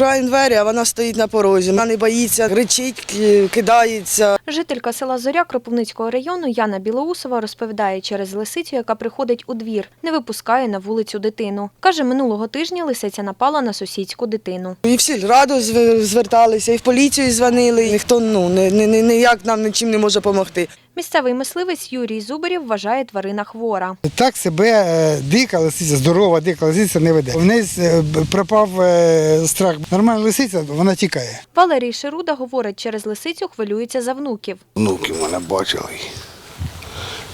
Відкриваємо двері, а вона стоїть на порозі. Вона не боїться, кричить, кидається. Жителька села Зоря Кропивницького району Яна Білоусова розповідає через лисицю, яка приходить у двір, не випускає на вулицю дитину. Каже, минулого тижня лисиця напала на сусідську дитину. І в сільраду зверталися, і в поліцію дзвонили. Ніхто ну, не, ніяк нам нічим не може допомогти. Місцевий мисливець Юрій Зубарів вважає тварина хвора. Так себе е, дика лисиця, здорова дика лисиця не веде. В неї е, пропав е, страх. Нормальна лисиця, вона тікає. Валерій Шируда говорить, через лисицю хвилюється за внуків. Внуки мене бачили.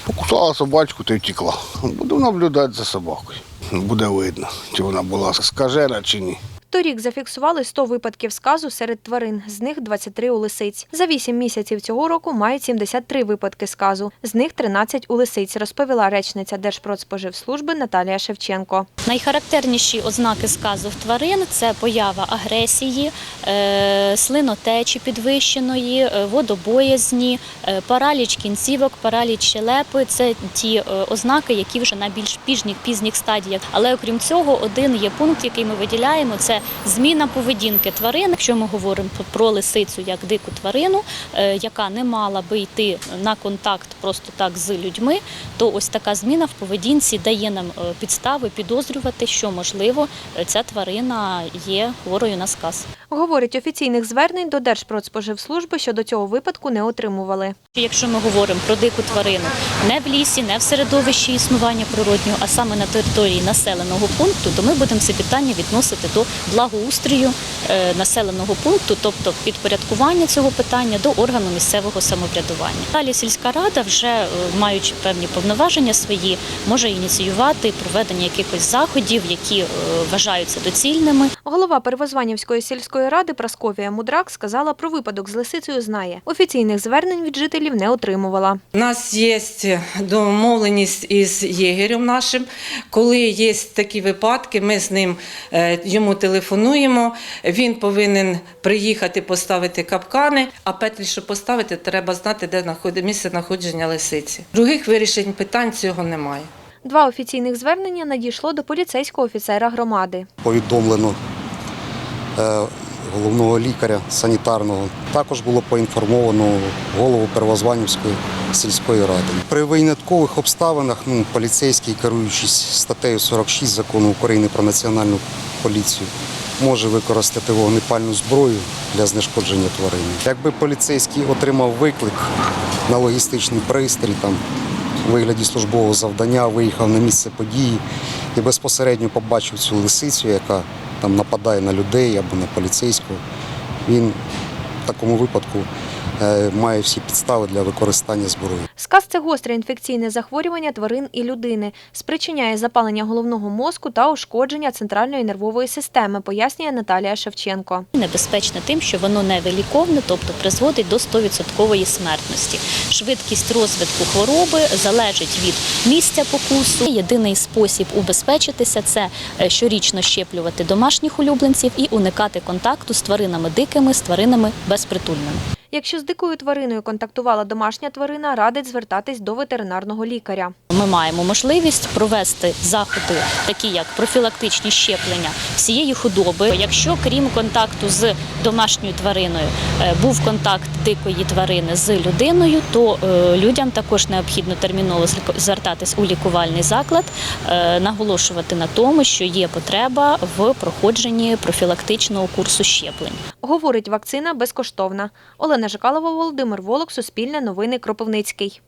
Покусала собачку та й втекла. Буду наблюдати за собакою. Буде видно, чи вона була скажена чи ні. Торік зафіксували 100 випадків сказу серед тварин, з них 23 у лисиць. За 8 місяців цього року мають 73 випадки сказу, з них 13 у лисиць, розповіла речниця Держпродспоживслужби Наталія Шевченко. Найхарактерніші ознаки сказу в тварин це поява агресії, е, слинотечі підвищеної, е, водобоязні, е, параліч кінцівок, параліч щелепи. Це ті ознаки, які вже на більш пізніх пізніх стадіях. Але окрім цього, один є пункт, який ми виділяємо, це зміна поведінки тварин. Якщо ми говоримо про лисицю як дику тварину, е, яка не мала би йти на контакт просто так з людьми, то ось така зміна в поведінці дає нам е, підстави підозрювати, що можливо ця тварина є хворою на сказ. Говорить, офіційних звернень до Держпродспоживслужби щодо цього випадку не отримували. Якщо ми говоримо про дику тварину не в лісі, не в середовищі існування природнього, а саме на території населеного пункту, то ми будемо це питання відносити до благоустрою е, населеного пункту, тобто підпорядкування цього питання до органу місцевого самоврядування. Далі сільська рада, вже е, маючи певні повноваження свої, може ініціювати проведення якихось заходів, які е, вважаються доцільними. Голова Первозванівської сільської ради Прасковія Мудрак сказала про випадок з лисицею знає. Офіційних звернень від жителів не отримувала. У нас є домовленість із єгерем нашим. Коли є такі випадки, ми з ним йому телефонуємо. Він повинен приїхати поставити капкани. А петлі, щоб поставити, треба знати, де знаходить- місце знаходження лисиці. Других вирішень питань цього немає. Два офіційних звернення надійшло до поліцейського офіцера громади. повідомлено е, головного лікаря санітарного. Також було поінформовано голову Первозванівської сільської ради. При виняткових обставинах ну, поліцейський, керуючись статтею 46 закону України про національну поліцію, може використати вогнепальну зброю для знешкодження тварини. Якби поліцейський отримав виклик на логістичний пристрій, там у вигляді службового завдання, виїхав на місце події і безпосередньо побачив цю лисицю, яка там нападає на людей або на поліцейського. Він в такому випадку має всі підстави для використання зброї. Сказ це гостре інфекційне захворювання тварин і людини, спричиняє запалення головного мозку та ушкодження центральної нервової системи, пояснює Наталія Шевченко. Небезпечне тим, що воно невиліковне, тобто призводить до 100% смертності. Швидкість розвитку хвороби залежить від місця покусу. Єдиний спосіб убезпечитися це е, щорічно щеплювати домашніх улюбленців і уникати контакту з тваринами дикими, з тваринами безпритульними. Якщо з дикою твариною контактувала домашня тварина, радить звертатись до ветеринарного лікаря. Ми маємо можливість провести заходи, такі як профілактичні щеплення всієї худоби. Якщо крім контакту з домашньою твариною е, був контакт дикої тварини з людиною, то е, людям також необхідно терміново звертатись у лікувальний заклад, е, наголошувати на тому, що є потреба в проходженні профілактичного курсу щеплень. Говорить, вакцина безкоштовна. Олена Жикалова, Володимир Волок, Суспільне новини Кропивницький.